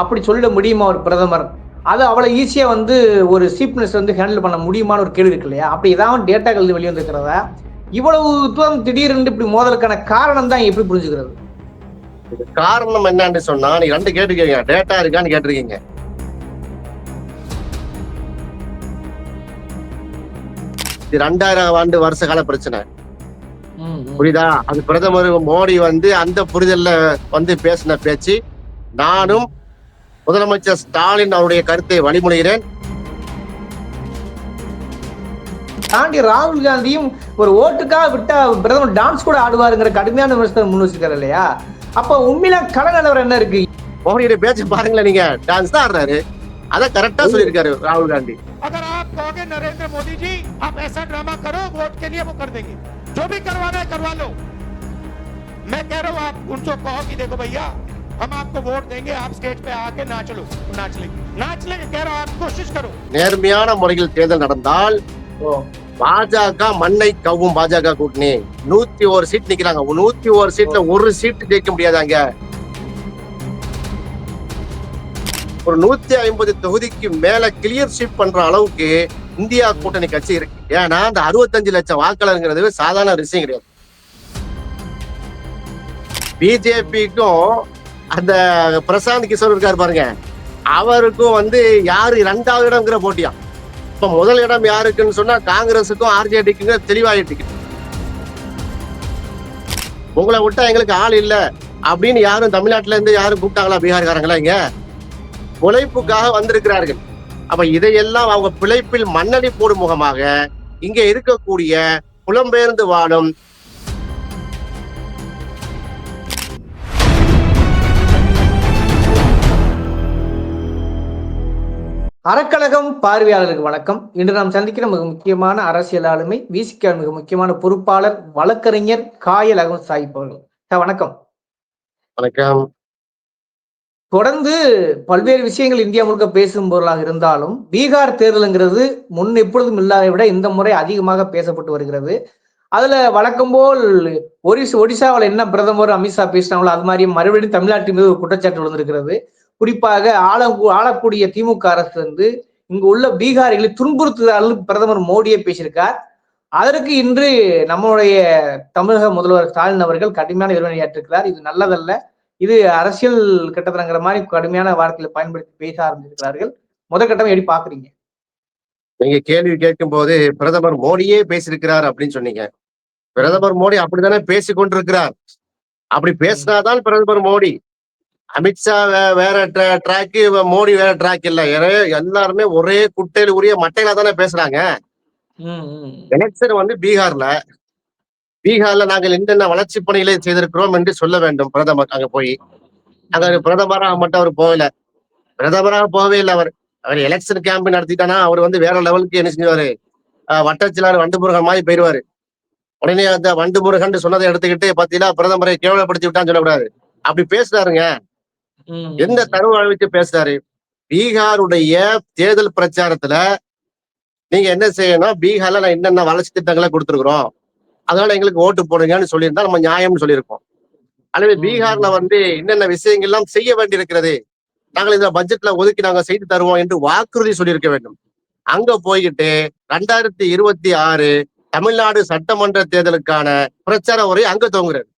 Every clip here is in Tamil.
அப்படி சொல்லிட முடியுமா ஒரு பிரதமர்? அது அவ்வளோ ஈஸியாக வந்து ஒரு சீஃப் மினிஸ்டர் வந்து ஹேண்டில் பண்ண முடியுமான்னு ஒரு கேள்வி இருக்கு இல்லையா? அப்படி ஏதாவது டேட்டாக்கள் வெளியே வந்திருக்கிறதா இவ்வளவு தூரம் திடீர்னு இப்படி மோதலுக்கான காரணம் தான் எப்படி புரிஞ்சுக்கிறது? காரணம் என்னன்னு சொன்னா நீங்க ரெண்டு கேட்டிருக்கீங்க. டேட்டா இருக்கான்னு கேட்டிருக்கீங்க. இது ரெண்டாயிரம் ஆண்டு வருஷ கால பிரச்சனை. புரியுதா? அது பிரதமர் மோடி வந்து அந்த புரிதல்ல வந்து பேசின பேச்சு நானும் முதலமைச்சர் ஸ்டாலின் அவருடைய கருத்தை வழிமொழிகிறேன் தாண்டி ராகுல் காந்தியும் ஒரு ஓட்டுக்காக விட்டா பிரதமர் டான்ஸ் கூட ஆடுவாருங்கிற கடுமையான விமர்சனம் முன் வச்சிருக்காரு இல்லையா அப்ப உண்மையில கள நிலவரம் என்ன இருக்கு மோடியுடைய பேச்சு பாருங்களேன் நீங்க டான்ஸ் தான் ஆடுறாரு அதை கரெக்டா சொல்லியிருக்காரு ராகுல் காந்தி अगर आप कहोगे नरेंद्र मोदी जी आप ऐसा ड्रामा करो वोट के लिए वो कर देंगे जो भी करवाना है करवा लो मैं कह रहा हूँ आप उनको कहो कि देखो भैया நேர்மையான முறையில் தேர்தல் நடந்தால் பாஜக மண்ணை கவும் பாஜக கூட்டணி. நூத்தி ஒரு சீட் நிக்கிறாங்க. நூத்தி ஒரு சீட்ல ஒரு சீட் ஜெயிக்க முடியாதாங்க ஒரு நூத்தி ஐம்பது தொகுதிக்கு மேல கிளியர் ஷீட் பண்ற அளவுக்கு இந்தியா கூட்டணி கட்சி இருக்கு. ஏன்னா அந்த அறுபத்தஞ்சு லட்சம் வாக்காளருங்கிறது சாதாரண விஷயம் கிடையாது. பிஜேபிக்கும் அந்த பிரசாந்த் கிஷோர் இருக்காரு பாருங்க. அவருக்கும் வந்து யாரு இரண்டாவது இடம்ங்கிற போட்டியா? இப்ப முதல் இடம் யாருக்குன்னு சொன்னா காங்கிரஸுக்கும் ஆர்ஜேடிக்குங்க தெளிவாயிட்டு உங்களை விட்டா எங்களுக்கு ஆள் இல்ல அப்படின்னு யாரும் தமிழ்நாட்டுல இருந்து யாரும் கூப்பிட்டாங்களா பீகார்காரங்களா இங்க? உழைப்புக்காக வந்திருக்கிறார்கள். அப்ப இதையெல்லாம் அவங்க பிழைப்பில் மண்ணடி போடும் முகமாக இங்க இருக்கக்கூடிய புலம்பெயர்ந்து வாழும் அறக்கழகம் பார்வையாளருக்கு வணக்கம். இன்று நாம் சந்திக்கிற மிக முக்கியமான அரசியல் ஆளுமை விசிக மிக முக்கியமான பொறுப்பாளர் வழக்கறிஞர் காயல் அகம் சாஹிப் அவர்கள். சார், வணக்கம். வணக்கம். தொடர்ந்து பல்வேறு விஷயங்கள் இந்தியா முழுக்க பேசும் பொருளாக இருந்தாலும் பீகார் தேர்தலுங்கிறது முன் எப்பொழுதும் இல்லாத விட இந்த முறை அதிகமாக பேசப்பட்டு வருகிறது. அதுல வழக்கம் போல் ஒரிஸ் ஒடிசாவில் என்ன பிரதமர் அமித்ஷா பேசினாங்களோ அது மாதிரி மறுபடியும் தமிழ்நாட்டின் மீது ஒரு குற்றச்சாட்டு விழுந்திருக்கிறது. குறிப்பாக ஆள ஆளக்கூடிய திமுக அரசு வந்து இங்கு உள்ள பீகாரிகளை துன்புறுத்துதாலும் பிரதமர் மோடியே பேசியிருக்கார். அதற்கு இன்று நம்மளுடைய தமிழக முதல்வர் ஸ்டாலின் அவர்கள் கடுமையான எதிர்வினையாற்றிருக்கிறார் இது நல்லதல்ல. இது அரசியல் கட்டத்தனங்கிற மாதிரி கடுமையான வார்த்தைகளை பயன்படுத்தி பேச ஆரம்பிச்சிருக்கிறார்கள் முதற்கட்டம் எப்படி பாக்குறீங்க? நீங்க கேள்வி கேட்கும் போது பிரதமர் மோடியே பேசியிருக்கிறார் அப்படின்னு சொன்னீங்க. பிரதமர் மோடி அப்படித்தானே பேசி கொண்டிருக்கிறார் அப்படி பேசினாதான் பிரதமர் மோடி. அமித்ஷா வேற ட்ராக் மோடி வேற ட்ராக் இல்ல. எல்லாருமே ஒரே குட்டையில உரிய மட்டையில தானே பேசுறாங்க. எலெக்ஷன் வந்து பீகார்ல. பீகார்ல நாங்கள் என்னென்ன வளர்ச்சி பணிகளை செய்திருக்கிறோம் என்று சொல்ல வேண்டும். பிரதமர் அங்க போய். அங்க பிரதமராக மட்டும் அவர் போகல. பிரதமராக போகவே இல்லை அவர். அவர் எலெக்ஷன் கேம்பெயின் நடத்திட்டானா அவர் வந்து வேற லெவலுக்கு என்ன செஞ்சுவாரு? வட்டச்சிலார் வண்டு முருகன் மாதிரி போயிடுவாரு உடனே அந்த வண்டு முருகன் சொன்னதை எடுத்துக்கிட்டு பாத்தீங்கன்னா பிரதமரை கேவலப்படுத்தி விட்டான்னு சொல்லக்கூடாது. அப்படி பேசுறாருங்க. எந்த தரவு அளவுக்கு பேசுறாரு? பீகாருடைய தேர்தல் பிரச்சாரத்துல நீங்க என்ன செய்யணும் பீகார்ல நான் என்னென்ன வளர்ச்சி திட்டங்களை கொடுத்துருக்குறோம் அதனால எங்களுக்கு ஓட்டு போடுங்கன்னு சொல்லியிருந்தா நம்ம நியாயம்னு சொல்லியிருக்கோம். அல்லது ம். பீகார்ல வந்து என்னென்ன விஷயங்கள் எல்லாம் செய்ய வேண்டியிருக்கிறது நாங்கள் இந்த பட்ஜெட்ல ஒதுக்கி நாங்க செய்து தருவோம் என்று வாக்குறுதி சொல்லியிருக்க வேண்டும். அங்க போய்கிட்டு ரெண்டாயிரத்தி இருபத்தி ஆறு தமிழ்நாடு சட்டமன்ற தேர்தலுக்கான பிரச்சார உரை அங்க துவங்குறாரு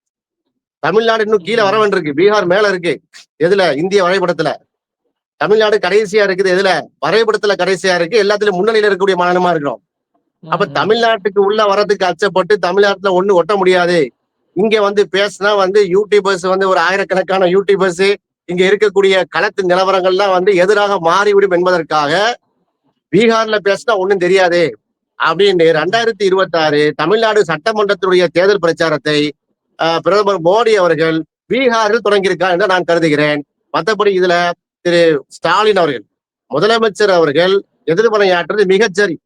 தமிழ்நாடு இன்னும் கீழே வர வேண்டியிருக்கு. பீகார் மேல இருக்கு. எதுல? இந்திய வரைபடத்துல. தமிழ்நாடு கடைசியா இருக்குது. எதுல? வரைபடத்துல கடைசியா இருக்கு. எல்லாத்துலயும் முன்னணியில இருக்கக்கூடிய மாநிலமா இருக்கிறோம். அப்ப தமிழ்நாட்டுக்கு உள்ள வரதுக்கு அச்சப்பட்டு தமிழ்நாட்டுல ஒண்ணு ஒட்ட முடியாது. இங்க வந்து பேசினா வந்து யூடியூபர்ஸ் வந்து ஒரு ஆயிரக்கணக்கான யூடியூபர்ஸ் இங்க இருக்கக்கூடிய களத்து நிலவரங்கள்லாம் வந்து எதிராக மாறிவிடும் என்பதற்காக பீகார்ல பேசினா ஒண்ணும் தெரியாது. அப்படின்னு ரெண்டாயிரத்தி இருபத்தி ஆறு தமிழ்நாடு சட்டமன்றத்தினுடைய தேர்தல் பிரச்சாரத்தை பிரதமர் மோடி அவர்கள் பீகாரில் தொடங்கியிருக்கார் என்று நான் கருதுகிறேன். மற்றபடி இதுல திரு ஸ்டாலின் அவர்கள் முதலமைச்சர் அவர்கள் எதிர்மனையாற்றுறது மிகச்சரி.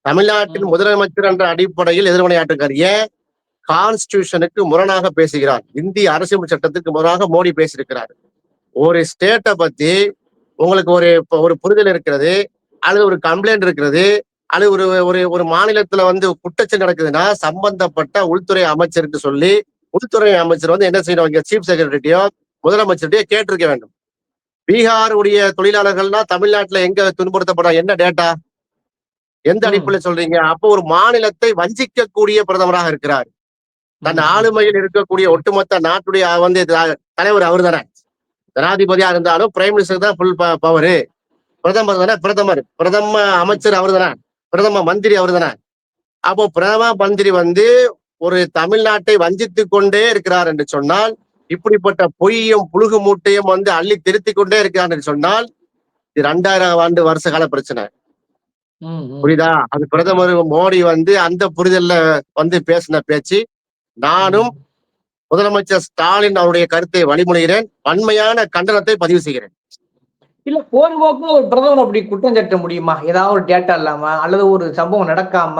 தமிழ்நாட்டின். முதலமைச்சர் என்ற அடிப்படையில் எதிர்மனையாற்றுகிறார் ஏன்? கான்ஸ்டியூஷனுக்கு முரணாக பேசுகிறார். இந்திய அரசியல் சட்டத்துக்கு முரணாக மோடி பேசியிருக்கிறார். ஒரு ஸ்டேட்டை பத்தி உங்களுக்கு ஒரு ஒரு புரிதல் இருக்கிறது அல்லது ஒரு கம்ப்ளைண்ட் இருக்கிறது அல்லது ஒரு ஒரு ஒரு மாநிலத்துல வந்து குற்றச்சாட்டு நடக்குதுன்னா சம்பந்தப்பட்ட உள்துறை அமைச்சருக்கு சொல்லி உள்துறை அமைச்சர் வந்து என்ன செய்யணும்? இங்க சீஃப் செக்ரட்டரியோ முதலமைச்சர்கிட்டயோ கேட்டிருக்க வேண்டும். பீகாருடைய தொழிலாளர்கள்னா தமிழ்நாட்டுல எங்க துன்புறுத்தப்படுறாங்க என்ன டேட்டா எந்த. அடிப்படையில சொல்றீங்க? அப்போ ஒரு மாநிலத்தை வஞ்சிக்கக்கூடிய பிரதமராக இருக்கிறார். தன் ஆளுமையில் இருக்கக்கூடிய ஒட்டுமொத்த நாட்டுடைய வந்து தலைவர் அவர் தானே ஜனாதிபதியா இருந்தாலும் பிரைம் மினிஸ்டர் தான் ஃபுல் பவரு பிரதமர் தானே? பிரதமர். பிரதம அமைச்சர் அவர் தானே பிரதம மந்திரி அவர் தானே அப்போ பிரதம மந்திரி வந்து ஒரு தமிழ்நாட்டை வஞ்சித்துக் கொண்டே இருக்கிறார் என்று சொன்னால் இப்படிப்பட்ட பொய்யும் புழுகு மூட்டையும் வந்து அள்ளி திருத்திக் கொண்டே இருக்கிறார் என்று சொன்னால் இது ரெண்டாயிரம் ஆண்டு வருஷ கால பிரச்சனை. புரியுதா? அது பிரதமர் மோடி வந்து அந்த புரிதல்ல வந்து பேசின பேச்சு. நானும் முதலமைச்சர் ஸ்டாலின் அவருடைய கருத்தை வழிமொழிகிறேன் வன்மையான கண்டனத்தை பதிவு செய்கிறேன். இல்ல போர்வோக்கு ஒரு பிரதமர் அப்படி குற்றம் சாட்ட முடியுமா? ஏதாவது ஒரு டேட்டா இல்லாம அல்லது ஒரு சம்பவம் நடக்காம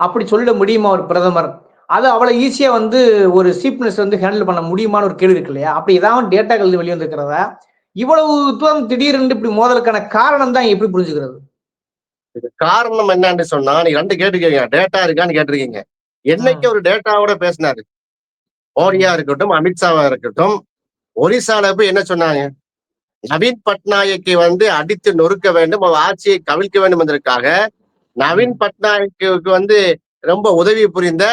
அப்படி சொல்ல முடியுமா ஒரு பிரதமர்? அது அவ்வளவு ஈஸியா வந்து ஒரு சீஃப் மினிஸ்டர் வந்து ஹேண்டில் பண்ண முடியுமான்னு ஒரு கேள்வி இருக்கு இல்லையா? அப்படி ஏதாவது டேட்டாக்கள் வெளியே வந்திருக்கிறதா இவ்வளவு தூரம் திடீர்னு இப்படி மோதலுக்கான காரணம் தான் எப்படி புரிஞ்சுக்கிறது? காரணம் என்னன்னு சொன்னா நீங்க ரெண்டு கேட்டிருக்கீங்க. டேட்டா இருக்கான்னு கேட்டிருக்கீங்க. என்னைக்கு ஒரு டேட்டாவோட பேசினாரு? மோடியா இருக்கட்டும் அமித்ஷாவா இருக்கட்டும் ஒரிசால போய் என்ன சொன்னாங்க? நவீன் பட்நாயக்கை வந்து அடித்து நொறுக்க வேண்டும் அவர் ஆட்சியை கவிழ்க்க வேண்டும் என்பதற்காக நவீன் பட்நாயக்கு வந்து ரொம்ப உதவி புரிந்த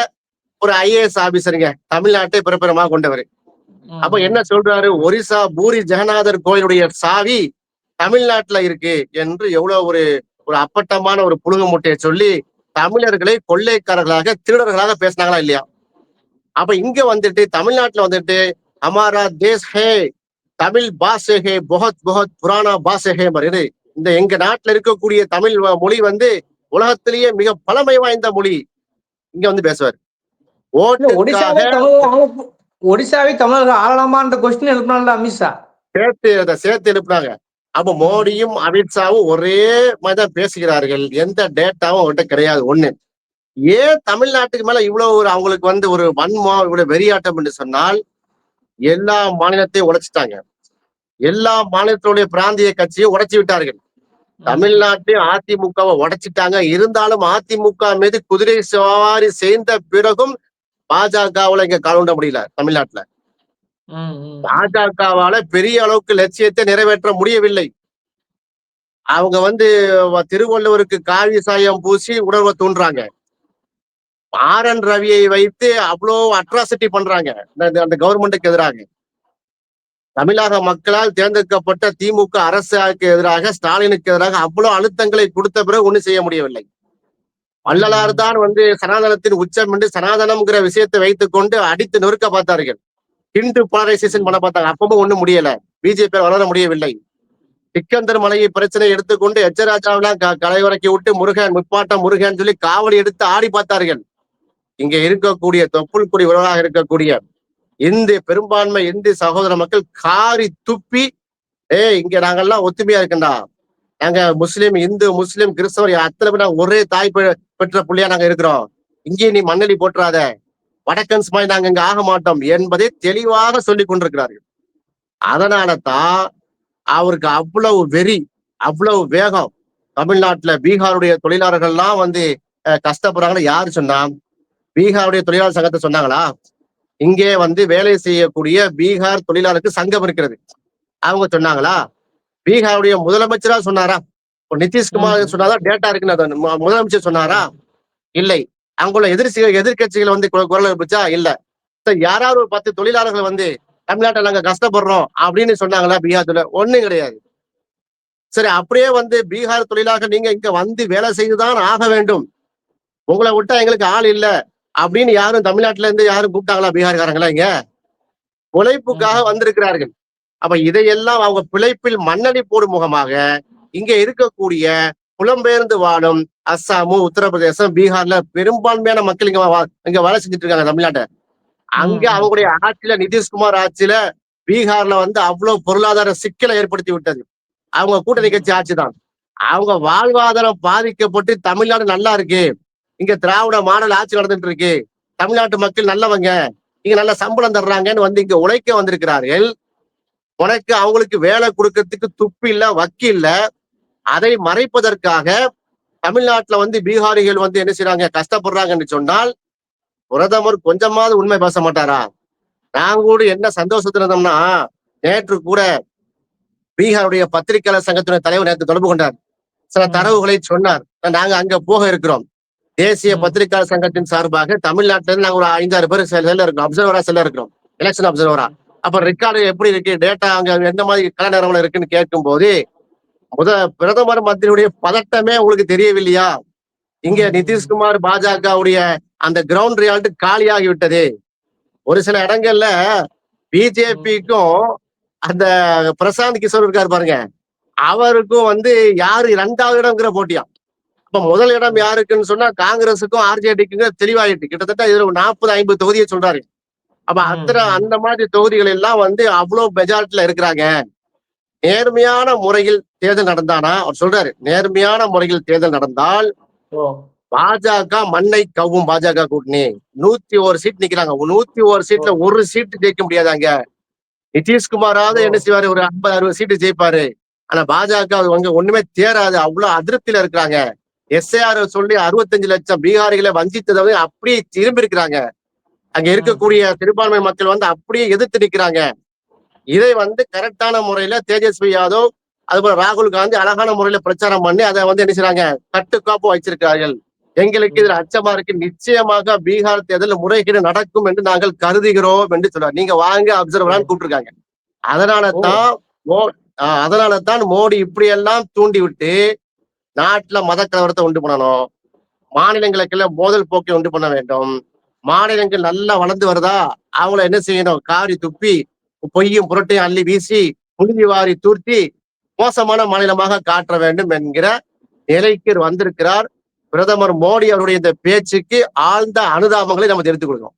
ஒரு ஐஏஎஸ் ஆபீசருங்க தமிழ்நாட்டை பிறப்பிடமாக கொண்டவர். அப்ப என்ன சொல்றாரு? ஒரிசா பூரி ஜெகநாதர் கோயிலுடைய சாவி தமிழ்நாட்டுல இருக்கு என்று எவ்வளவு ஒரு ஒரு அப்பட்டமான ஒரு புழுகு மூட்டையை சொல்லி தமிழர்களை கொள்ளைக்காரர்களாக திருடர்களாக பேசினாங்களா இல்லையா? அப்ப இங்க வந்துட்டு தமிழ்நாட்டுல வந்துட்டு ஹமாரா தேஸ் ஹே தமிழ் பாஷை ஹே பொஹத் பொஹத் புராணா பாஷை ஹே வருது இந்த எங்க நாட்டுல இருக்கக்கூடிய தமிழ் மொழி வந்து உலகத்திலேயே மிக பழமை வாய்ந்த மொழி. இங்க வந்து பேசுவார். ஒடிசாவே தமிழர்கள் ஆளலாமான்ற கொஸ்டின் எழுப்பினால அமித்ஷா? சேர்த்து அதை சேர்த்து எழுப்புனாங்க. அப்ப மோடியும் அமித்ஷாவும் ஒரே மாதிரிதான் பேசுகிறார்கள். எந்த டேட்டாவும் அவர்கிட்ட கிடையாது. ஒண்ணு ஏன் தமிழ்நாட்டுக்கு மேல இவ்வளவு ஒரு அவங்களுக்கு வந்து ஒரு வன்மம் இவ்வளவு வெறியாட்டம் என்று சொன்னால் எல்லா மாநிலத்தையும் உடைச்சிட்டாங்க. எல்லா மாநிலத்தினுடைய பிராந்திய கட்சியும் உடைச்சு விட்டார்கள். தமிழ்நாட்டையும் அதிமுகவை உடைச்சிட்டாங்க. இருந்தாலும் அதிமுக மீது குதிரை சவாரி செய்த பிறகும் பாஜகவுல இங்க காலூண்ட முடியல தமிழ்நாட்டுல. பாஜகவால பெரிய அளவுக்கு லட்சியத்தை நிறைவேற்ற முடியவில்லை. அவங்க வந்து திருவள்ளுவருக்கு காவி சாயம் பூசி உணர்வை தூண்டுறாங்க. ஆர் என் ரவியை வைத்து அவ்வளோ அட்ராசிட்டி பண்றாங்க. அந்த கவர்மெண்ட்டுக்கு எதிராக. தமிழக மக்களால் தேர்ந்தெடுக்கப்பட்ட திமுக அரசுக்கு எதிராக ஸ்டாலினுக்கு எதிராக அவ்வளவு அழுத்தங்களை கொடுத்த பிறகு ஒண்ணும் செய்ய முடியவில்லை. வள்ளலார் தான் வந்து சனாதனத்தின் உச்சம் என்று சனாதனம்ங்கிற விஷயத்தை வைத்துக் கொண்டு அடித்து நொறுக்க பார்த்தார்கள். ஹிந்து போலரைசேஷன் பண்ண பார்த்தாங்க. அப்பவும் ஒண்ணும் முடியல. பிஜேபி வளர முடியவில்லை. சிக்கந்தர் மலையை பிரச்சனை எடுத்துக்கொண்டு எச்சராஜாவெல்லாம் க- கலைவரக்கி விட்டு முருகன் முப்பாட்டம் முருகன் சொல்லி காவடி எடுத்து ஆடி பார்த்தார்கள். இங்க இருக்கக்கூடிய தொப்புள் குடி உறவாக இருக்கக்கூடிய இந்து பெரும்பான்மை இந்து சகோதர மக்கள் காரி துப்பி ஏ இங்க நாங்கெல்லாம் ஒத்துமையா இருக்கண்டா? நாங்க முஸ்லீம் இந்து முஸ்லீம் கிறிஸ்தவர் அத்தனை பேர் நாங்க ஒரே தாய் பெற்ற புள்ளியா நாங்க இருக்கிறோம். இங்கே நீ மண்ணலி போட்டுறாத. வடக்கன்ஸ் மாதிரி நாங்க இங்க ஆக மாட்டோம் என்பதை தெளிவாக சொல்லிக் கொண்டிருக்கிறார்கள். அதனால தான் அவருக்கு அவ்வளவு வெறி அவ்வளவு வேகம். தமிழ்நாட்டுல பீகாருடைய தொழிலாளர்கள்லாம் வந்து கஷ்டப்படுறாங்கன்னு யாரு சொன்னா? பீகாருடைய தொழிலாளர் சங்கத்தை சொன்னாங்களா? இங்கே வந்து வேலை செய்யக்கூடிய பீகார் தொழிலாளருக்கு சங்கம் இருக்கிறது. அவங்க சொன்னாங்களா? பீகாருடைய முதலமைச்சரா சொன்னாரா? இப்ப நிதிஷ்குமார். சொன்னாதான் டேட்டா இருக்குன்னு முதலமைச்சர் சொன்னாரா? இல்லை. அங்குள்ள எதிர்ச்சிகள் எதிர்க்கட்சிகள் வந்து குரல் எழுப்பிச்சா இல்ல. சரி, யாராவது ஒரு பத்து தொழிலாளர்கள் வந்து தமிழ்நாட்டுல நாங்க கஷ்டப்படுறோம் அப்படின்னு சொன்னாங்களா பீகார்ல? ஒண்ணும் கிடையாது. சரி அப்படியே வந்து பீகார் தொழிலாளர்கள் நீங்க இங்க வந்து வேலை செய்துதான் ஆக வேண்டும். உங்களை விட்டா எங்களுக்கு ஆள் இல்ல அப்படின்னு யாரும் தமிழ்நாட்டுல இருந்து யாரும் கூப்பிட்டாங்களா பீகார்காரங்களா இங்க? உழைப்புக்காக வந்திருக்கிறார்கள். அப்ப இதையெல்லாம் அவங்க பிழைப்பில் மண்ணடி போடும் முகமாக இங்க இருக்கக்கூடிய புலம்பெயர்ந்து வாழும் அஸ்ஸாமு உத்தரப்பிரதேசம் பீகார்ல பெரும்பான்மையான மக்கள் இங்க இங்க வேலை செஞ்சுட்டு இருக்காங்க தமிழ்நாட்டை அங்க. அவங்களுடைய ஆட்சியில நிதிஷ்குமார் ஆட்சியில பீகார்ல வந்து அவ்வளவு பொருளாதார சிக்கலை ஏற்படுத்தி விட்டது. அவங்க கூட்டணி கட்சி ஆட்சி தான். அவங்க வாழ்வாதாரம் பாதிக்கப்பட்டு தமிழ்நாடு நல்லா இருக்கு. இங்க திராவிட மாடல் ஆட்சி நடந்துட்டு இருக்கு. தமிழ்நாட்டு மக்கள் நல்லவங்க. இங்க நல்ல சம்பளம் தர்றாங்கன்னு வந்து இங்க உழைக்க வந்திருக்கிறார்கள். உனக்கு அவங்களுக்கு வேலை கொடுக்கறதுக்கு துப்பு இல்ல வக்கி இல்ல அதை மறைப்பதற்காக தமிழ்நாட்டுல வந்து பீகாரிகள் வந்து என்ன செய்றாங்க கஷ்டப்படுறாங்கன்னு சொன்னால் பிரதமர் கொஞ்சமாவது உண்மை பேச மாட்டாரா? நான் கூட என்ன சந்தோஷத்துல இருந்தோம்னா நேற்று கூட பீகாருடைய பத்திரிகையாளர் சங்கத்தினுடைய தலைவர் நேற்று தொடர்பு கொண்டார். சில. தரவுகளை சொன்னார். நாங்க அங்க போக இருக்கிறோம். தேசிய. பத்திரிகையாளர் சங்கத்தின் சார்பாக தமிழ்நாட்டுல இருந்து நாங்க ஒரு ஐந்தாறு பேர் செல்ல இருக்கிறோம் அப்சர்வரா செல்ல இருக்கிறோம் எலெக்ஷன் அப்சர்வரா அப்ப ரெக்கார்டு எப்படி இருக்கு? டேட்டா அங்க எந்த மாதிரி கல நிறுவனம் இருக்குன்னு கேட்கும் போது முத பிரதமர் மந்திரியுடைய பதட்டமே உங்களுக்கு தெரியவில்லையா? இங்க நிதிஷ்குமார் பாஜகவுடைய அந்த கிரவுண்ட் ரியாலிட்டி காலியாகி விட்டது ஒரு சில இடங்கள்ல பிஜேபிக்கும் அந்த பிரசாந்த் கிஷோர் இருக்காரு பாருங்க. அவருக்கும் வந்து யாரு இரண்டாவது இடம்ங்கிற போட்டியா இப்ப முதல் இடம் யாருக்குன்னு சொன்னா காங்கிரஸுக்கும் ஆர்ஜேடிக்குங்க தெளிவாயிட்டு கிட்டத்தட்ட இதுல ஒரு நாற்பது ஐம்பது தொகுதியை சொல்றாரு. அப்ப அத்தனை. அந்த மாதிரி தொகுதிகள் எல்லாம் வந்து அவ்வளவு மெஜாரிட்டில இருக்கிறாங்க. நேர்மையான முறையில் தேர்தல் நடந்தானா? அவர் சொல்றாரு நேர்மையான முறையில் தேர்தல் நடந்தால் பாஜக மண்ணை கவும் பாஜக கூட்டணி. நூத்தி ஒரு சீட் நிக்கிறாங்க. நூத்தி ஒரு சீட்ல ஒரு சீட் ஜெயிக்க முடியாதாங்க நிதிஷ்குமாராவது என்ன செய்வாரு? ஒரு ஐம்பது அறுபது சீட்டு ஜெயிப்பாரு. ஆனா பாஜக அது வந்து ஒண்ணுமே தேராது. அவ்வளவு அதிருப்தியில இருக்கிறாங்க. எஸ்ஏஆர் சொல்லி அறுபத்தஞ்சு லட்சம் பீகாரிகளை வஞ்சித்ததை அப்படியே திரும்பி இருக்கிறாங்க. அங்க இருக்கக்கூடிய சிறுபான்மை மக்கள் வந்து அப்படியே எதிர்த்து நிக்கிறாங்க. இதை வந்து கரெக்டான முறையில தேஜஸ்வி யாதவ் அதுபோல ராகுல் காந்தி அழகான முறையில பிரச்சாரம் பண்ணி அதை வந்து என்ன செய்றாங்க? கட்டுக்காப்பு வச்சிருக்கிறார்கள். எங்களுக்கு இதுல அச்சமா இருக்கு. நிச்சயமாக பீகார் தேர்தலில் முறைகேடு நடக்கும் என்று நாங்கள் கருதுகிறோம் என்று சொல்றாரு. நீங்க வாங்க அப்சர்வரான்னு கூப்பிட்டுருக்காங்க. அதனால தான் அதனால தான் மோடி இப்படி எல்லாம் தூண்டி விட்டு நாட்டுல மத கலவரத்தை உண்டு பண்ணணும். மாநிலங்களுக்கெல்லாம் மோதல் போக்கை உண்டு பண்ண வேண்டும். மாநிலங்கள் நல்லா வளர்ந்து வருதா? அவங்கள என்ன செய்யணும்? காரி துப்பி பொய்யும் புரட்டையும் அள்ளி வீசி புழுதி வாரி தூர்த்தி மோசமான மாநிலமாக காட்ட வேண்டும் என்கிற நிலைக்கு வந்திருக்கிறார் பிரதமர் மோடி அவருடைய இந்த பேச்சுக்கு ஆழ்ந்த அனுதாபங்களை நம்ம தெரிவித்துக் கொடுக்கணும்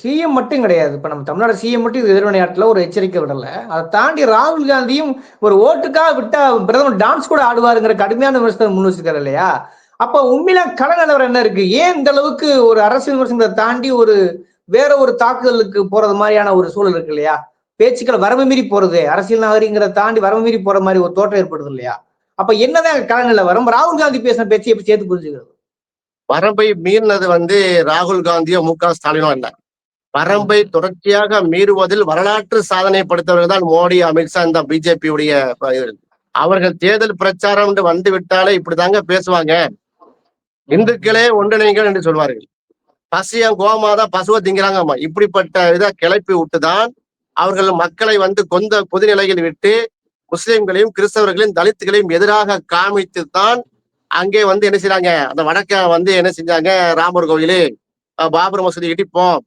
சிஎம் மட்டும் கிடையாது. இப்ப நம்ம தமிழ்நாடு சிஎம் மட்டும் இது ஒரு எச்சரிக்கை விடல. அதை தாண்டி ராகுல் காந்தியும் ஒரு ஓட்டுக்காக விட்டா பிரதமர் டான்ஸ் கூட ஆடுவாருங்கிற கடுமையான விமர்சனம் முன் வச்சிருக்காரு இல்லையா? அப்ப உண்மையில கள என்ன இருக்கு? ஏன் இந்த அளவுக்கு ஒரு அரசியல் விமர்சனத்தை தாண்டி ஒரு வேற ஒரு தாக்குதலுக்கு போறது மாதிரியான ஒரு சூழல் இருக்கு இல்லையா? பேச்சுக்கள் வரம்பு மீறி போறது அரசியல் நாகரிகங்கிறத தாண்டி வரம்பு மீறி போற மாதிரி ஒரு தோற்றம் ஏற்படுது இல்லையா? அப்ப என்னதான் கள நிலவரம் ராகுல் காந்தி பேசின பேச்சு எப்படி சேர்த்து புரிஞ்சுக்கிறது? வரம்பை மீறினது வந்து ராகுல் காந்தியோ மு க ஸ்டாலினோ இல்ல வரம்பை தொடர்ச்சியாக மீறுவதில் வரலாற்று சாதனை படுத்தவர்கள் தான் மோடி அமித்ஷா இந்த பிஜேபியுடைய அவர்கள் தேர்தல் பிரச்சாரம் என்று வந்து விட்டாலே இப்படிதாங்க பேசுவாங்க. இந்துக்களே ஒன்றிணைங்கள் என்று சொல்வார்கள். பசியம் கோமாதான் பசுவை திங்கிறாங்கம்மா. இப்படிப்பட்ட இதை கிளப்பி விட்டுதான் அவர்கள் மக்களை வந்து கொந்த பொதுநிலையில் விட்டு முஸ்லிம்களையும் கிறிஸ்தவர்களையும் தலித்துகளையும் எதிராக காமித்து தான் அங்கே வந்து என்ன செய்றாங்க? அந்த வடக்க வந்து என்ன செஞ்சாங்க? ராமர் கோயிலு பாபர் மசூதி இடிப்போம்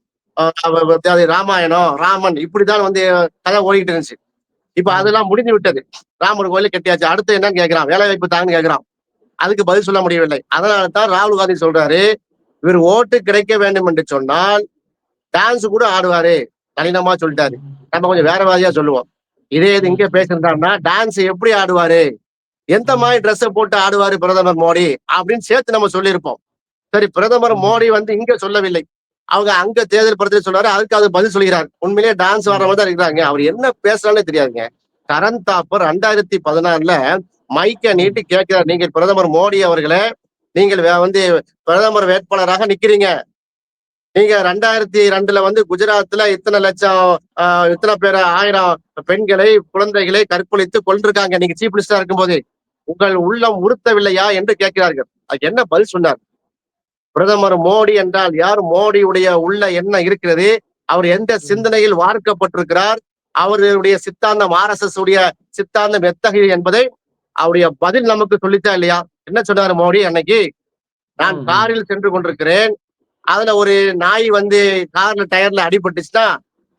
அது ராமாயணம் ராமன் இப்படிதான் வந்து கதை ஓடிக்கிட்டு இருந்துச்சு. இப்ப அதெல்லாம் முடிஞ்சு விட்டது. ராமர் கோயில கட்டியாச்சு. அடுத்து என்னன்னு கேட்கிறான்? வேலை வாய்ப்பு தாங்கன்னு கேட்கிறான். அதுக்கு பதில் சொல்ல முடியவில்லை. அதனால தான் ராகுல் காந்தி சொல்றாரு இவர் ஓட்டு கிடைக்க வேண்டும் என்று சொன்னால் டான்ஸ் கூட ஆடுவாரு கடினமா சொல்லிட்டாரு. நம்ம கொஞ்சம் வேற மாதிரியா சொல்லுவோம். இதே இது இங்க பேசியிருந்தாருன்னா டான்ஸ் எப்படி ஆடுவாரு? எந்த மாதிரி ட்ரெஸ்ஸை போட்டு ஆடுவாரு பிரதமர் மோடி? அப்படின்னு சேர்த்து நம்ம சொல்லியிருப்போம். சரி பிரதமர் மோடி வந்து இங்க சொல்லவில்லை. அவங்க அங்க தேர்தல் படத்துல சொல்றாரு அதுக்கு அது பதில் சொல்கிறார். உண்மையிலேயே டான்ஸ் வர மாதிரி தான் இருக்கிறாங்க. அவர் என்ன பேசுறாங்கன்னே தெரியாதுங்க. கரண் தாப்பர் ரெண்டாயிரத்தி பதினாறுல மைக்க நீட்டி கேட்கிறார். நீங்கள் பிரதமர் மோடி அவர்களே நீங்கள் வே- வந்து பிரதமர் வேட்பாளராக நிக்கிறீங்க. நீங்க ரெண்டாயிரத்தி ரெண்டுல வந்து குஜராத்ல இத்தனை லட்சம் ஆஹ், இத்தனை பேர் ஆயிரம் பெண்களை குழந்தைகளை கற்பழித்து கொண்டிருக்காங்க நீங்க சீஃப் மினிஸ்டரா இருக்கும்போது உங்கள் உள்ளம் உறுத்தவில்லையா என்று கேட்கிறார்கள். அதுக்கு என்ன பதில் சொன்னார்? பிரதமர் மோடி என்றால் யார்? மோடியுடைய உள்ள என்ன இருக்கிறது? அவர் எந்த சிந்தனையில் வார்க்கப்பட்டிருக்கிறார்? அவருடைய சித்தாந்தம் ஆர் எஸ் உடைய சித்தாந்தம் எத்தகையது என்பதை அவருடைய பதில் நமக்கு சொல்லித்தா இல்லையா? என்ன சொன்னார் மோடி அன்னைக்கு? நான். காரில் சென்று கொண்டிருக்கிறேன். அதுல ஒரு நாய் வந்து கார்ல டயர்ல அடிபட்டுச்சுன்னா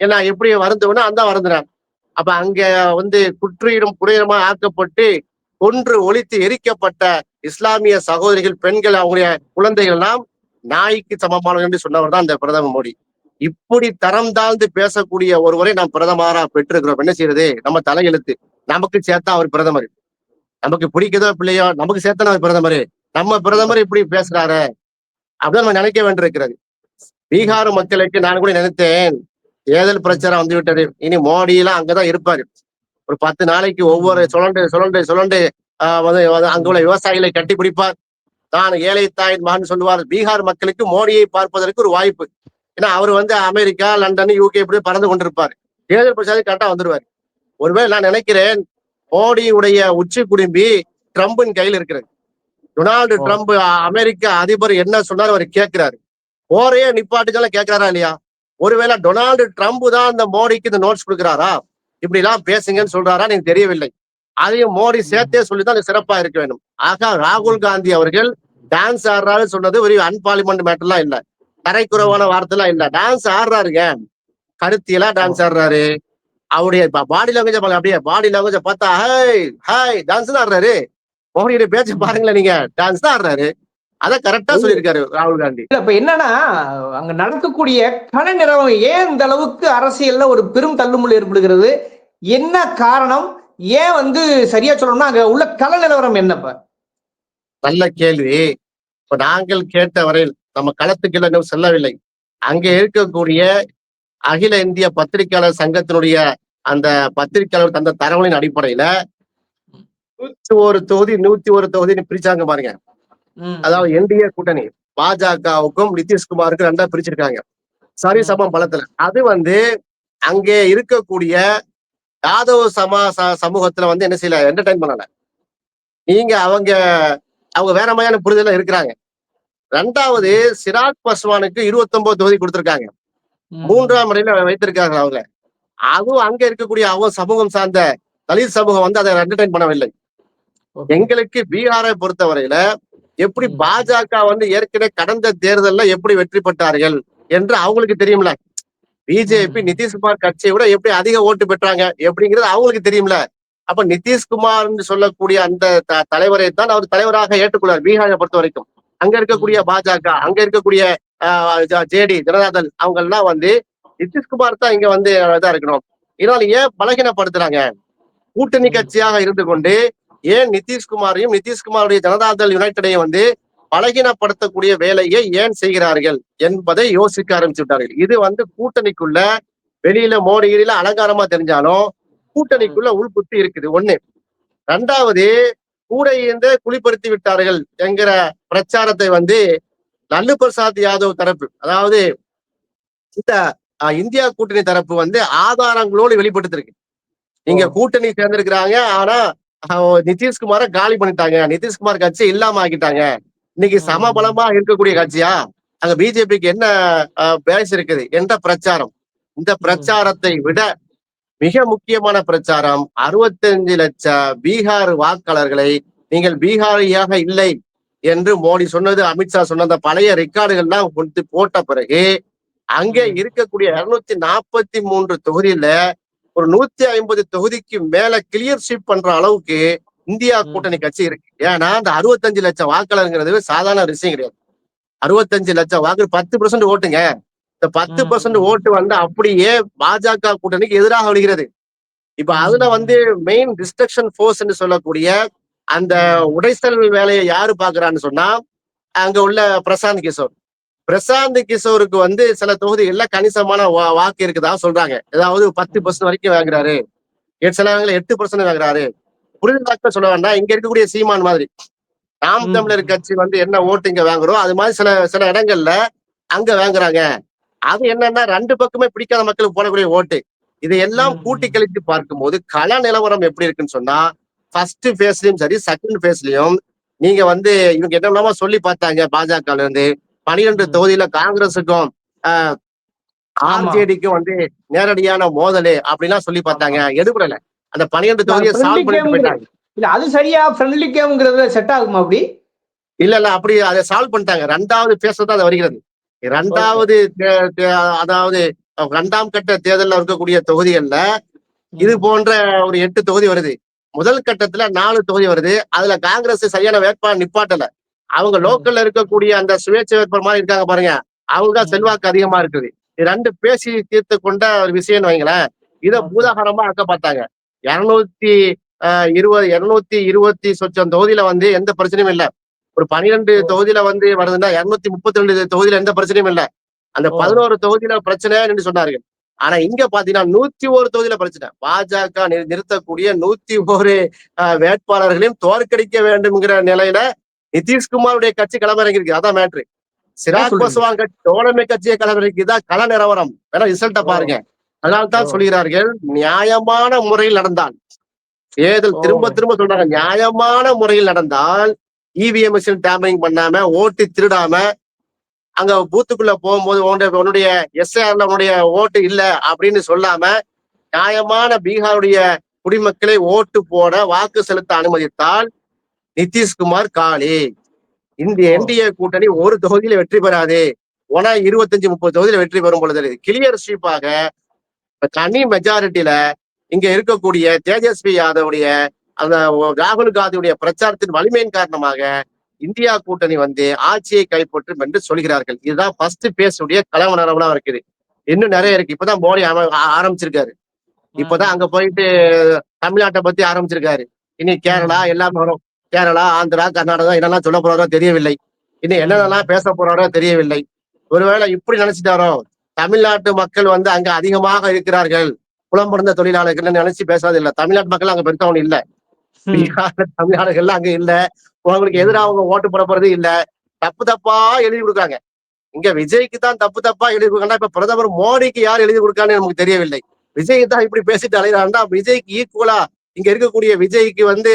என்ன எப்படி வருந்துவனா அந்த வருந்துறேன். அப்ப அங்க வந்து குற்றியிடும் குறையிடமா ஆக்கப்பட்டு கொன்று ஒழித்து எரிக்கப்பட்ட இஸ்லாமிய சகோதரிகள் பெண்கள் அவங்களுடைய குழந்தைகள் எல்லாம் நாய்க்கு சமமானவர்கள் என்று சொன்னவர் தான் இந்த பிரதமர் மோடி. இப்படி தரம் தாழ்ந்து பேசக்கூடிய ஒருவரை நாம் பிரதமரா பெற்றிருக்கிறோம். என்ன செய்யறது? நம்ம தலையெழுத்து. நமக்கு சேர்த்தா அவர் பிரதமர். நமக்கு பிடிக்குதோ பிள்ளையோ நமக்கு சேர்த்தன பிரதமர். நம்ம பிரதமர் இப்படி பேசுறாரு அப்படின்னு நம்ம நினைக்க வேண்டியிருக்கிறது. பீகார் மக்களுக்கு நான் கூட நினைத்தேன் தேர்தல் பிரச்சாரம் வந்து விட்டது. இனி மோடி எல்லாம் அங்கதான் இருப்பாரு. ஒரு பத்து நாளைக்கு ஒவ்வொரு சுழண்டு சுழண்டு சுழண்டு ஆஹ் அங்குள்ள விவசாயிகளை கட்டி பிடிப்பார். தான் ஏழை தாயின் மகன் சொல்லுவார் பீகார் மக்களுக்கு மோடியை பார்ப்பதற்கு ஒரு வாய்ப்பு. ஏன்னா அவர் வந்து அமெரிக்கா லண்டன் யூகே இப்படி பறந்து கொண்டிருப்பார். தேர்தல் பிரச்சாரம் கரெக்டா வந்துருவார். ஒருவேளை நான் நினைக்கிறேன் மோடியுடைய உச்சி குடும்பி ட்ரம்பின் கையில் இருக்கிறது. டொனால்டு. ட்ரம்ப் அமெரிக்க அதிபர் என்ன சொன்னார் அவர் கேட்கிறாரு. போரையே நிப்பாட்டுக்கெல்லாம் கேட்கிறாரா இல்லையா? ஒருவேளை டொனால்டு ட்ரம்ப் தான் இந்த மோடிக்கு இந்த நோட்ஸ் கொடுக்குறாரா? இப்படி எல்லாம் பேசுங்கன்னு சொல்றாரா எனக்கு தெரியவில்லை. அதையும் மோடி சேர்த்தே சொல்லிதான் அது சிறப்பா இருக்க வேண்டும். ஆக ராகுல் காந்தி அவர்கள் டான்ஸ் ஆடுறாரு சொன்னது ஒரு அன்பார்லிமெண்ட் மேட்டர்லாம் இல்ல. தரைக்குறவான வார்த்தைலாம் இல்ல. டான்ஸ் ஆடுறாருங்க. கருத்தியெல்லாம் டான்ஸ் ஆடுறாரு. அவருடைய பாடி லாங்குவேஜ் அப்படியே பாடி லாங்குவேஜ் பார்த்தா ஹாய் ஹாய் டான்ஸ் தான் ஆடுறாரு. மோடியுடைய பேச்சு பாருங்களேன் நீங்க. டான்ஸ் தான் ஆடுறாரு. அத கரெக்டா சொல்லியிருக்காரு ராகுல் காந்தி. இல்ல இப்ப என்னன்னா அங்க நடக்கக்கூடிய கள நிலவரம் ஏன் இந்த அளவுக்கு அரசியல்ல ஒரு பெரும் தள்ளுமுள் ஏற்படுகிறது? என்ன காரணம்? ஏன் வந்து சரியா சொல்லணும்னா அங்க உள்ள கள நிலவரம் என்னப்ப நல்ல கேள்வி. இப்ப நாங்கள் கேட்ட வரையில் நம்ம களத்துக்கு இன்னும் செல்லவில்லை. அங்க இருக்கக்கூடிய அகில இந்திய பத்திரிகையாளர் சங்கத்தினுடைய அந்த பத்திரிகையாளர் தந்த தரவுகளின் அடிப்படையில நூத்தி ஒரு தொகுதி நூத்தி ஒரு தொகுதி பிரிச்சாங்க பாருங்க. அதாவது என்டிஏ கூட்டணி பாஜகவுக்கும் நிதிஷ்குமாருக்கும் ரெண்டா பிரிச்சிருக்காங்க. சரி சமம் பலத்துல. அது வந்து அங்கே இருக்கக்கூடிய யாதவ சமா சமூகத்துல வந்து என்ன செய்யல என்டர்டைன் பண்ணல. நீங்க அவங்க அவங்க வேற மாதிரியான புரிதல இருக்கிறாங்க. ரெண்டாவது சிராக் பஸ்வானுக்கு 29 தொகுதி கொடுத்திருக்காங்க. மூன்றாம் முறையில வைத்திருக்காங்க அவங்க. அதுவும் அங்க இருக்கக்கூடிய அவங்க சமூகம் சார்ந்த தலித் சமூகம் வந்து அதை என்டர்டைன் பண்ணவில்லை. எங்களுக்கு பீகாரை பொறுத்தவரையில எப்படி. பாஜக வந்து ஏற்கனவே கடந்த தேர்தல்ல எப்படி வெற்றி பெற்றார்கள் என்று அவங்களுக்கு தெரியும்ல. பிஜேபி. நிதிஷ்குமார் கட்சியை விட எப்படி அதிக ஓட்டு பெற்றாங்க எப்படிங்கிறது அவங்களுக்கு தெரியும்ல. அப்ப நிதிஷ்குமார்னு சொல்லக்கூடிய அந்த தலைவரை தான் அவர் தலைவராக ஏற்றுக்கொள்வார் பீகாரை பொறுத்த வரைக்கும் அங்க இருக்கக்கூடிய பாஜக அங்க இருக்கக்கூடிய ஜேடி ஜனதாதள் அவங்க எல்லாம் வந்து நிதிஷ்குமார் தான் இங்க வந்து இதா இருக்கணும். இதனால ஏன் பலகீனப்படுத்துறாங்க? கூட்டணி கட்சியாக இருந்து கொண்டு ஏன் நிதிஷ்குமாரையும் நிதிஷ்குமாருடைய ஜனதாதள் யுனைடெடையும் வந்து பலகீனப்படுத்தக்கூடிய வேலையை ஏன் செய்கிறார்கள் என்பதை யோசிக்க ஆரம்பிச்சு விட்டார்கள். இது வந்து கூட்டணிக்குள்ள வெளியில மோடியில அலங்காரமா தெரிஞ்சாலும் கூட்டணிக்குள்ள உள்புத்தி இருக்குது. ஒண்ணு. ரெண்டாவது கூட இருந்து குளிப்படுத்தி விட்டார்கள் என்கிற பிரச்சாரத்தை வந்து லல்லு பிரசாத் யாதவ் தரப்பு. அதாவது இந்த இந்தியா கூட்டணி தரப்பு வந்து ஆதாரங்களோடு வெளிப்படுத்திருக்கு இங்க ஓ. கூட்டணி சேர்ந்திருக்கிறாங்க. ஆனா நிதிஷ்குமார காலி பண்ணிட்டாங்க. நிதிஷ்குமார் கட்சி இல்லாம ஆக்கிட்டாங்க இன்னைக்கு சம பலமா இருக்கக்கூடிய கட்சியா? அங்க பிஜேபிக்கு என்ன பேஸ் இருக்குது என்ற பிரச்சாரம். இந்த பிரச்சாரத்தை விட மிக முக்கியமான பிரச்சாரம் அறுபத்தஞ்சு லட்சம் பீகார் வாக்காளர்களை நீங்கள் பீகாரியாக இல்லை. என்று மோடி சொன்னது அமித்ஷா சொன்ன அந்த பழைய ரெக்கார்டுகள்லாம் கொடுத்து போட்ட பிறகு அங்கே. இருக்கக்கூடிய இருநூத்தி நாற்பத்தி மூன்று தொகுதியில ஒரு நூத்தி ஐம்பது தொகுதிக்கு மேல கிளியர் ஷீட் பண்ற அளவுக்கு இந்தியா. கூட்டணி கட்சி இருக்கு ஏன்னா அந்த அறுபத்தஞ்சு லட்சம் வாக்காளருங்கிறது சாதாரண விஷயம் கிடையாது அறுபத்தஞ்சு லட்சம் வாக்கு பத்து பர்சன்ட் ஓட்டுங்க இந்த பத்து. பர்சன்ட் ஓட்டு வந்து அப்படியே பாஜக கூட்டணிக்கு எதிராக விழுகிறது இப்ப அதுல வந்து மெயின் டிஸ்ட்ரக்ஷன் என்று சொல்லக்கூடிய அந்த உடைசல் வேலையை யாரு பாக்குறான்னு சொன்னா அங்க உள்ள பிரசாந்த் கிஷோர். பிரசாந்த் கிஷோருக்கு வந்து சில தொகுதிகள்ல கணிசமான வா- வாக்கு இருக்குதா சொல்றாங்க. ஏதாவது பத்து பர்சன்ட் வரைக்கும் வாங்குறாரு. சில எட்டு பர்சன்ட் வாங்குறாரு. புரிதலாக்க சொல்ல வேண்டாம். இங்க இருக்கக்கூடிய சீமான் மாதிரி. நாம். தமிழர் கட்சி வந்து என்ன ஓட்டு இங்க வாங்குறோம் அது மாதிரி சில சில இடங்கள்ல அங்க வாங்குறாங்க. அது என்னன்னா ரெண்டு பக்கமே பிடிக்காத மக்களுக்கு போடக்கூடிய ஓட்டு. இதையெல்லாம். கூட்டி கழித்து பார்க்கும்போது கள நிலவரம் எப்படி இருக்குன்னு சொன்னா ஃபர்ஸ்ட் ஃபேஸ்லயும் சரி செகண்ட் ஃபேஸ்லயும் நீங்க வந்து இவங்க என்னென்னமோ சொல்லி பார்த்தாங்க பாஜகல இருந்து. பனிரெண்டு. தொகுதியில காங்கிரஸுக்கும். ஆர்ஜேடிக்கும் வந்து நேரடியான மோதலு அப்படிலாம் சொல்லி பார்த்தாங்க. எடுபடல அந்த பனிரெண்டு தொகுதியை சால்வ் பண்ணிட்டு game போயிட்டாங்க. இல்ல அது சரியா ஃப்ரெண்ட்லி கேம்ங்கிறது செட் ஆகுமா அப்படி? இல்ல இல்ல அப்படி அதை சால்வ் பண்ணிட்டாங்க. ரெண்டாவது பேச தான் அது வருகிறது. இரண்டாவது தே- தே- அதாவது இரண்டாம் கட்ட தேர்தல்ல இருக்கக்கூடிய தொகுதிகள்ல இது போன்ற ஒரு எட்டு தொகுதி வருது. முதல் கட்டத்துல நாலு தொகுதி வருது அதுல காங்கிரஸ் சரியான வேட்பாளர் நிப்பாட்டல அவங்க. லோக்கல்ல இருக்கக்கூடிய அந்த சுயேட்சை வேட்பாளர் மாதிரி இருக்காங்க பாருங்க அவங்க. செல்வாக்கு அதிகமா இருக்குது இது ரெண்டு பேசி தீர்த்து கொண்ட ஒரு விஷயம்னு வைங்களேன் இத. பூதாகரமா ஆக்க பார்த்தாங்க இருநூத்தி ஆஹ் இருபது இருநூத்தி இருபத்தி சொச்சம் தொகுதியில வந்து எந்த பிரச்சனையும் இல்ல ஒரு பனிரெண்டு. தொகுதியில வந்து வருதுன்னா இருநூத்தி முப்பத்தி ரெண்டு தொகுதியில எந்த பிரச்சனையும் இல்ல அந்த. பதினோரு தொகுதியில பிரச்சனை என்று சொன்னார்கள் ஆனா இங்க பாத்தீங்கன்னா நூத்தி ஒரு தொகுதியில பிரச்சனை பாஜக நிறுத்தக்கூடிய நூத்தி ஒரு வேட்பாளர்களையும் தோற்கடிக்க வேண்டும்ங்கிற நிலையில நிதிஷ்குமாருடைய கட்சி களமிறங்கி இருக்கு அதான் மேட்ரு சிராக்? பஸ்வான் கட்சி தோழமை கட்சியை களமிறங்கி இதான் கள நிலவரம் வேணா ரிசல்ட்ட. பாருங்க அதனால்தான். சொல்கிறார்கள் நியாயமான முறையில் நடந்தால் தேர்தல். திரும்ப திரும்ப சொல்றாங்க நியாயமான முறையில் நடந்தால் இவிஎம் மிஷின் டேம்பரிங் பண்ணாம ஓட்டு திருடாம அங்க பூத்துக்குள்ள போகும்போது உன்னுடைய உன்னுடைய எஸ்ஐஆர்ல உன்னுடைய ஓட்டு இல்ல அப்படின்னு சொல்லாம நியாயமான பீகாருடைய குடிமக்களை ஓட்டு போட வாக்கு செலுத்த அனுமதித்தால் நிதிஷ்குமார் காலி. இந்திய ஓ. என்டிஏ கூட்டணி ஒரு தொகுதியில வெற்றி பெறாது. உனா இருபத்தஞ்சு முப்பது தொகுதியில வெற்றி பெறும் பொழுது கிளியர் ஸ்வீப்பாக தனி மெஜாரிட்டியில இங்க இருக்கக்கூடிய தேஜஸ்வி யாதவுடைய அந்த ராகுல் காந்தியுடைய பிரச்சாரத்தின் வலிமையின் காரணமாக இந்தியா கூட்டணி வந்து ஆட்சியை கைப்பற்றும் என்று சொல்கிறார்கள். இதுதான் ஃபர்ஸ்ட் பேசுடைய கலவரம் இருக்குது. இன்னும் நிறைய இருக்கு. இப்பதான் மோடி ஆரம்பிச்சிருக்காரு. இப்பதான் அங்க போயிட்டு தமிழ்நாட்டை பத்தி ஆரம்பிச்சிருக்காரு. இனி கேரளா எல்லாம் வரும். கேரளா ஆந்திரா கர்நாடகா என்னெல்லாம் சொல்ல போறாரோ தெரியவில்லை. இன்னும் என்னென்னலாம் பேச போறாரோ தெரியவில்லை. ஒருவேளை இப்படி நினைச்சிட்டாரோ? தமிழ்நாட்டு மக்கள் வந்து அங்க அதிகமாக இருக்கிறார்கள். புலம்பெயர்ந்த தொழிலாளர்கள் நினைச்சு பேசாது இல்ல. தமிழ்நாட்டு மக்கள் அங்க பெருத்தவன் இல்ல. ம். பீகார் தமிழ்நாடுகள்ல அங்க இல்ல. உங்களுக்கு எதிராக அவங்க ஓட்டு போட போறது இல்ல. தப்பு தப்பா எழுதி கொடுக்காங்க இங்க விஜய்க்கு தான் தப்பு தப்பா எழுதி கொடுக்கா இப்ப பிரதமர் மோடிக்கு யார் எழுதி கொடுக்கான்னு நமக்கு தெரியவில்லை. விஜய் தான் இப்படி பேசிட்டு அலைகிறாண்டா விஜய்க்கு ஈக்குவலா இங்க இருக்கக்கூடிய விஜய்க்கு வந்து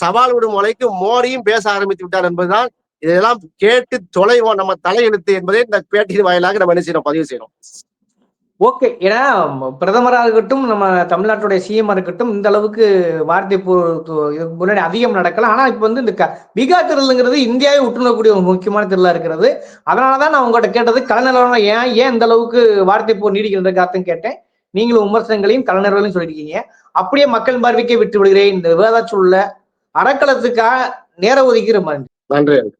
சவால் விடும் முறைக்கு மோடியும் பேச ஆரம்பித்து விட்டார் என்பதுதான் இதெல்லாம் கேட்டு தொலைவோம். நம்ம தலையெழுத்து என்பதை இந்த பேட்டியின் வாயிலாக நம்ம என்ன செய்யணும் பதிவு செய்யணும் ஓகே ஏன்னா ம- பிரதமரா இருக்கட்டும் நம்ம தமிழ்நாட்டுடைய சிஎம் இருக்கட்டும் இந்த அளவுக்கு வார்த்தை இதுக்கு முன்னாடி அதிகம் நடக்கலாம் ஆனா இப்போ வந்து இந்த க- பீகார் தேர்தலுங்கிறது இந்தியாவை உற்றுநோக்கக்கூடிய ஒரு முக்கியமான தேர்தலாக இருக்கிறது. அதனாலதான் நான் உங்கள்கிட்ட கேட்டது கலைநிலவரம் ஏன் ஏன் இந்த அளவுக்கு வார்த்தை போர் நீடிக்கிறதுக்காகத்தான் கேட்டேன். நீங்களும் விமர்சனங்களையும் கலைஞர்களையும் சொல்லியிருக்கீங்க. அப்படியே மக்கள் பார்வைக்கே விட்டு விடுகிறேன். இந்த விவாத சூழல அறக்களத்துக்காக நேர ஒதுக்கிற மாதிரி. நன்றி.